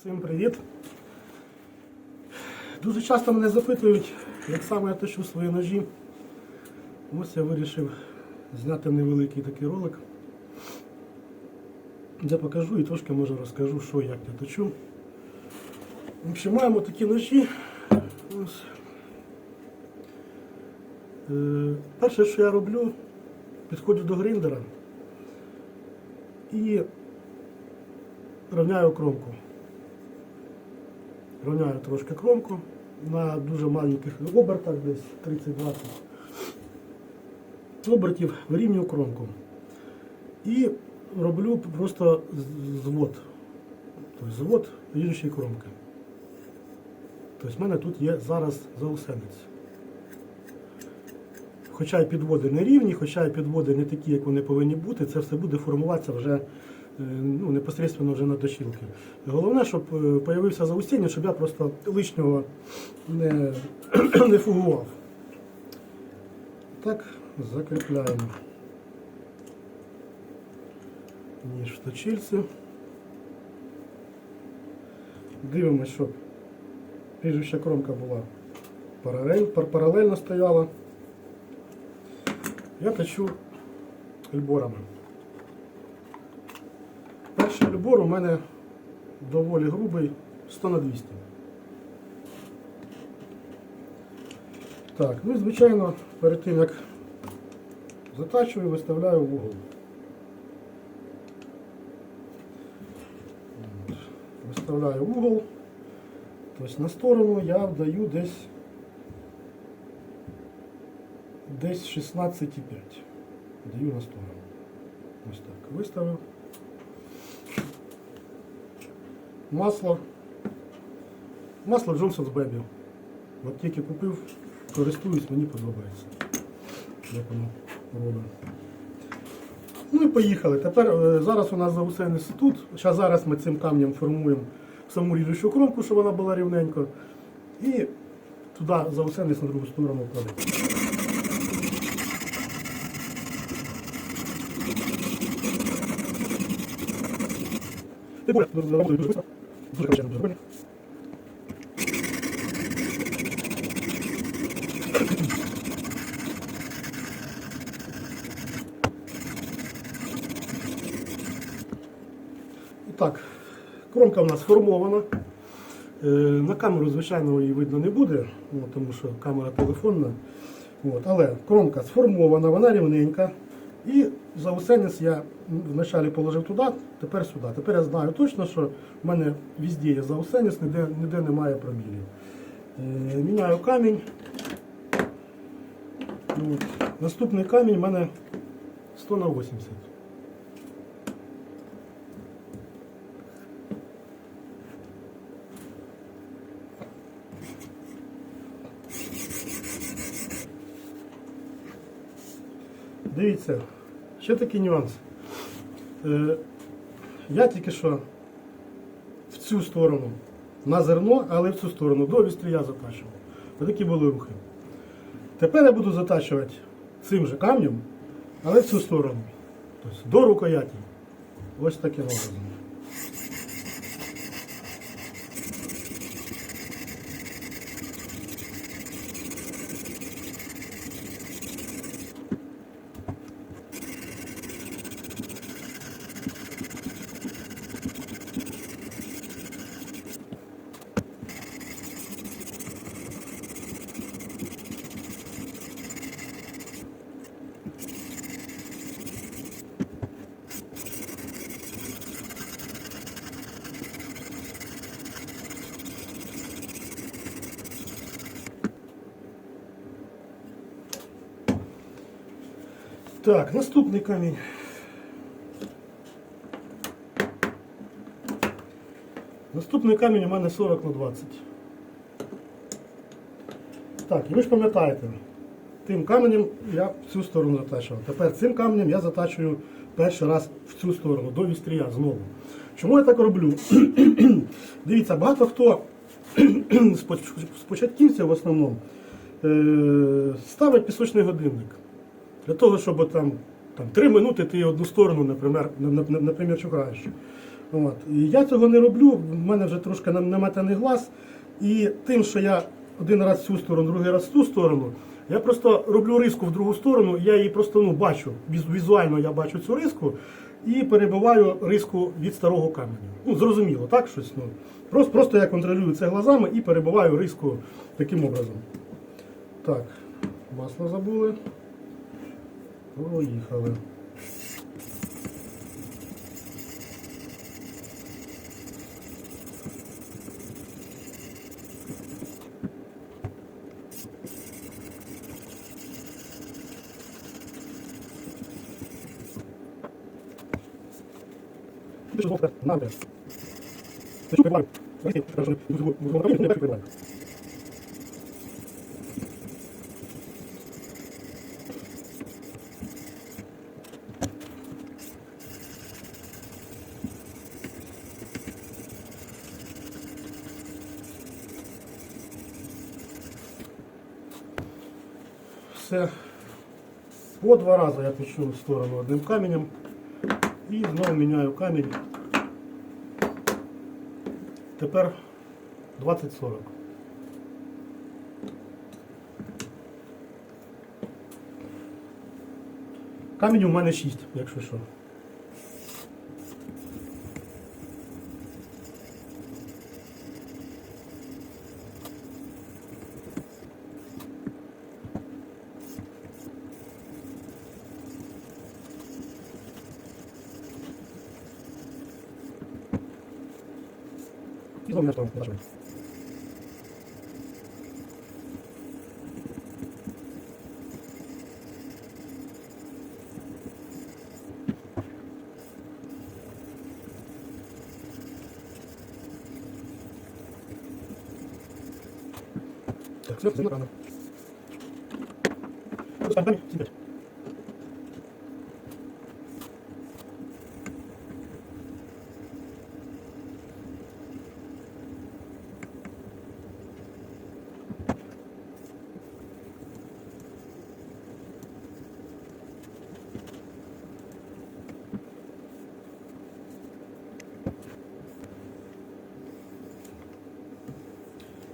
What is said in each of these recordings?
Всім привіт! Дуже часто мене запитують, як саме я точу свої ножі. Ось я вирішив зняти невеликий такий ролик, де покажу і трошки може розкажу, що як я точу. В общем, маємо такі ножі. Ось. Е, перше, що я роблю, підходжу до гриндера і рівняю кромку. Рівняю трошки кромку на дуже маленьких обертах, десь 30-20 обертів, вирівнюю кромку. І роблю просто звод. Тобто звод ріжучої кромки. Тобто в мене тут є зараз заусенець. Хоча й підводи не рівні, хоча й підводи не такі, як вони повинні бути, це все буде формуватися вже ну, непосередньо вже на точилки. Головне, щоб е, появився заустіння, щоб я просто лишнього не, не фугував. Так, закріпляємо ніж в точильці. Дивимося, щоб ріжуча кромка була паралель, паралельно стояла. Я точу альборами. Перший альбор у мене доволі грубий 100 на 200. Так, ну і звичайно, перед тим як затачую, виставляю в угол. От. Виставляю угол. Тобто на сторону я вдаю десь десь 16,5. Даю на сторону. Ось так. Виставив. Масло. Масло Johnson's Baby. От тільки купив, користуюсь, мені подобається. Як воно робить. Ну і поїхали. Тепер е, зараз у нас заусенець тут. Зараз, зараз ми цим камнем формуємо саму ріжучу кромку, щоб вона була рівненько. І туди заусенець на другу сторону кладемо. Ти дуже коротше. Так, кромка в нас сформована. Е, На камеру, звичайно, її видно не буде, ну, тому що камера телефонна. Але кромка сформована, вона рівненька. І заусенець я вначалі положив туди, тепер сюди. Тепер я знаю точно, що в мене везде є заусенець, ніде, ніде немає пробілів. Е, міняю камінь. От. Наступний камінь в мене 100 на 80. Дивіться, ще такий нюанс. Е, я тільки що в цю сторону на зерно, але в цю сторону до вістря затачував. Отакі були рухи. Тепер я буду затачувати цим же камнем, але в цю сторону. Тобто до рукояті. Ось таким образом. Так, наступний камінь. Наступний камінь у мене 40 на 20. Так, і ви ж пам'ятаєте, тим каменем я в цю сторону затачував. Тепер цим каменем я затачую перший раз в цю сторону, до вістрія знову. Чому я так роблю? Дивіться, багато хто з початківців в основному е, ставить пісочний годинник. Для того, щоб там, там 3 минути ти одну сторону, наприклад, на- на- наприклад, чухаєш. От. І я цього не роблю, в мене вже трошки наметаний глаз. І тим, що я один раз цю сторону, другий раз ту сторону, я просто роблю риску в другу сторону, я її просто ну, бачу, віз- візуально я бачу цю риску і перебиваю риску від старого каменю. Ну, зрозуміло, так? Щось, ну. Просто, просто я контролюю це глазами і перебиваю риску таким образом. Так, масло забули. Поїхали. Ти що, Вовка, надо. Ти що, прибавив? Знаєте, я кажу, в другому- в другому районі, не бачу, Все. По два рази я пущу в сторону одним каменем. І знову міняю камінь. Тепер 20-40. Камінь у мене 6, якщо що. І знову міняю сторону. Так, все, все рано. Ставим камень, сидеть.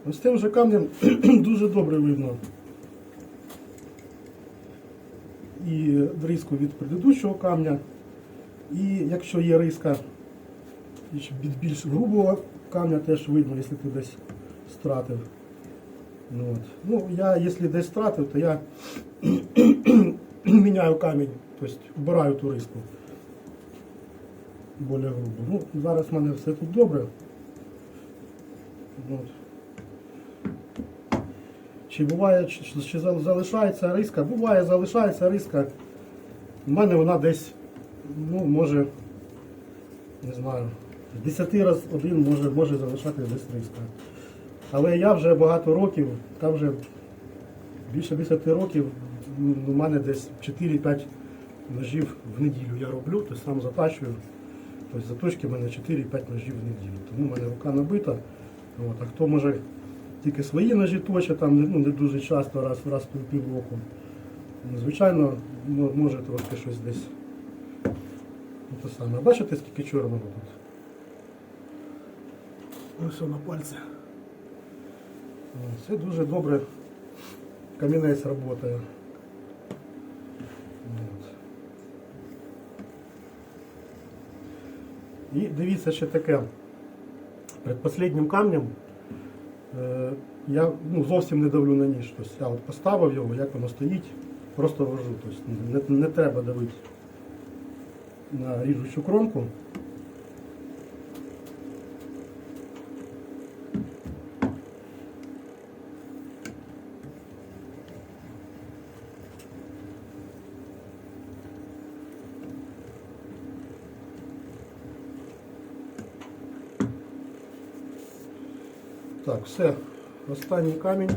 Ось тим же камнем дуже добре видно і риску від предыдущого камня. І якщо є риска від більш грубого камня, теж видно, якщо ти десь стратив. Ну, от. ну я, якщо десь стратив, то я міняю камінь, тобто вбираю ту риску. Более грубо. Ну, зараз в мене все тут добре. От. Чи буває, чи, чи залишається риска? Буває, залишається риска. У мене вона десь, ну, може, не знаю, з 10 раз один може, може залишати десь риска. Але я вже багато років, там вже більше 10 років, у мене десь 4-5 ножів в неділю я роблю, тобто сам затачую. Тобто заточки в мене 4-5 ножів в неділю. Тому в мене рука набита. От, а хто може тільки свої ножі точить, там ну, не дуже часто, раз, раз в півроку. Ну, Звичайно, мо- може трошки щось десь. Ну, те саме. Бачите, скільки чорного тут? Ось на пальці. Це дуже добре. Камінець працює. І дивіться ще таке. Перед последнім камнем я ну, зовсім не давлю на ніж. Тобто я от поставив його, як воно стоїть, просто вожу. Тобто не, не треба давити на ріжучу кромку. Так, все. Останній камінь.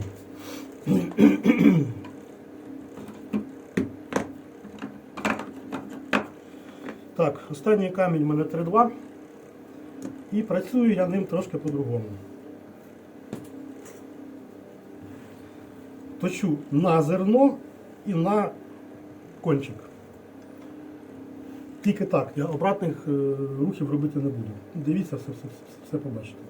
Так, останній камінь у мене 3-2. І працюю я ним трошки по-другому. Точу на зерно і на кончик. Тільки так, я обратних е, рухів робити не буду. Дивіться, все, все, все побачите.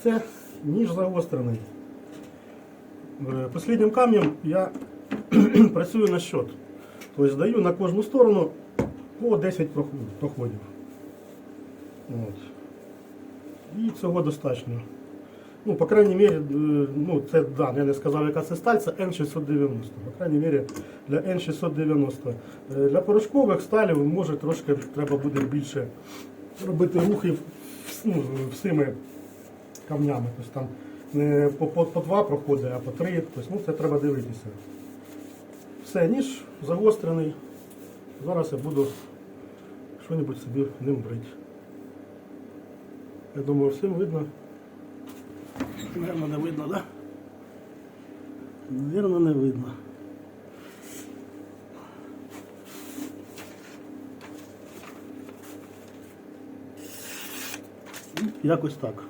Все, ніж загострений. Е, Посліднім камнем я працюю на счет. Тобто даю на кожну сторону по 10 проходів. От. І цього достатньо. Ну, по крайній мірі, е, ну, це да, я не сказав, яка це сталь, це N690. По крайній мірі для N690. Е, Для порошкових сталів може трошки треба буде більше робити рухів ну, всіми камнями. Тобто там не по, по, по два проходи, а по три. Тобто, ну, це треба дивитися. Все, ніж загострений. Зараз я буду що-небудь собі ним брити. Я думаю, всім видно. Наверно, не видно, так? Да? Наверно, не видно. Якось так.